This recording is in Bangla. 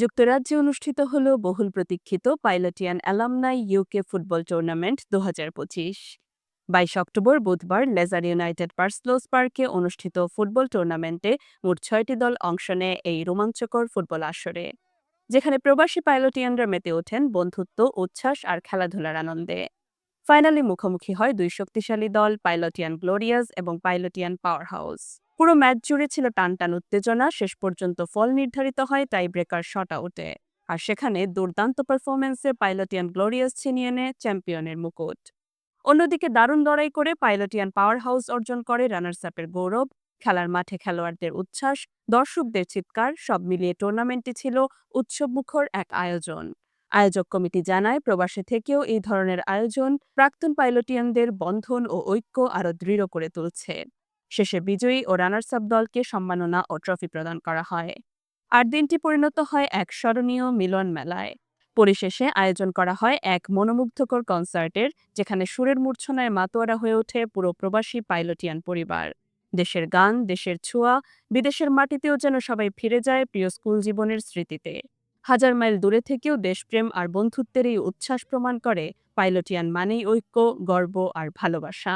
যুক্তরাজ্যে অনুষ্ঠিত হল বহুল প্রতীক্ষিত পাইলটিয়ান অ্যালামনাই ইউকে ফুটবল টুর্নামেন্ট দু হাজার পঁচিশ। বাইশ অক্টোবর বুধবার লেজার ইউনাইটেড পার্সলোস পার্কে অনুষ্ঠিত ফুটবল টুর্নামেন্টে মোট ছয়টি দল অংশ নেয় এই রোমাঞ্চকর ফুটবল আসরে, যেখানে প্রবাসী পাইলটিয়ানরা মেতে ওঠেন বন্ধুত্ব, উচ্ছ্বাস আর খেলাধুলার আনন্দে। ফাইনালে মুখোমুখি হয় দুই শক্তিশালী দল, পাইলটিয়ান গ্লোরিয়াস এবং পাইলটিয়ান পাওয়ার হাউস পুরো ম্যাচ জুড়ে ছিল টানটান উত্তেজনা, শেষ পর্যন্ত ফল নির্ধারিত হয় টাই ব্রেকার শট আউটে। আর সেখানে দুর্দান্ত পারফরম্যান্সে পাইলটিয়ান গ্লোরিয়াস ছিনিয়ে নেয় চ্যাম্পিয়নের মুকুট। অন্যদিকে দারুণ লড়াই করে পাইলটিয়ান পাওয়ার হাউস অর্জন করে রানার্স আপের গৌরব। খেলার মাঠে খেলোয়াড়দের উচ্ছ্বাস, দর্শকদের চিৎকার, সব মিলিয়ে টুর্নামেন্টটি ছিল উৎসবমুখর এক আয়োজন। আয়োজক কমিটি জানায়, প্রবাসে থেকেও এই ধরনের আয়োজন প্রাক্তন পাইলটিয়ানদের বন্ধন ও ঐক্য আরও দৃঢ় করে তুলছে। শেষে বিজয়ী ও রানার্স আপ দলকে সম্মাননা ও ট্রফি প্রদান করা হয়। আর দিনটি পরিণত হয় এক স্মরণীয় মিলন মেলায়। পরিশেষে আয়োজন করা হয় এক মনোমুগ্ধকর কনসার্টের, যেখানে সুরের মূর্ছনায় মাতোয়ারা হয়ে ওঠে পুরো প্রবাসী পাইলটিয়ান পরিবার। দেশের গান, দেশের ছোঁয়া, বিদেশের মাটিতেও যেন সবাই ফিরে যায় প্রিয় স্কুল জীবনের স্মৃতিতে। হাজার মাইল দূরে থেকেও দেশপ্রেম আর বন্ধুত্বের এই উচ্ছ্বাস প্রমাণ করে পাইলটিয়ান মানেই ঐক্য, গর্ব আর ভালোবাসা।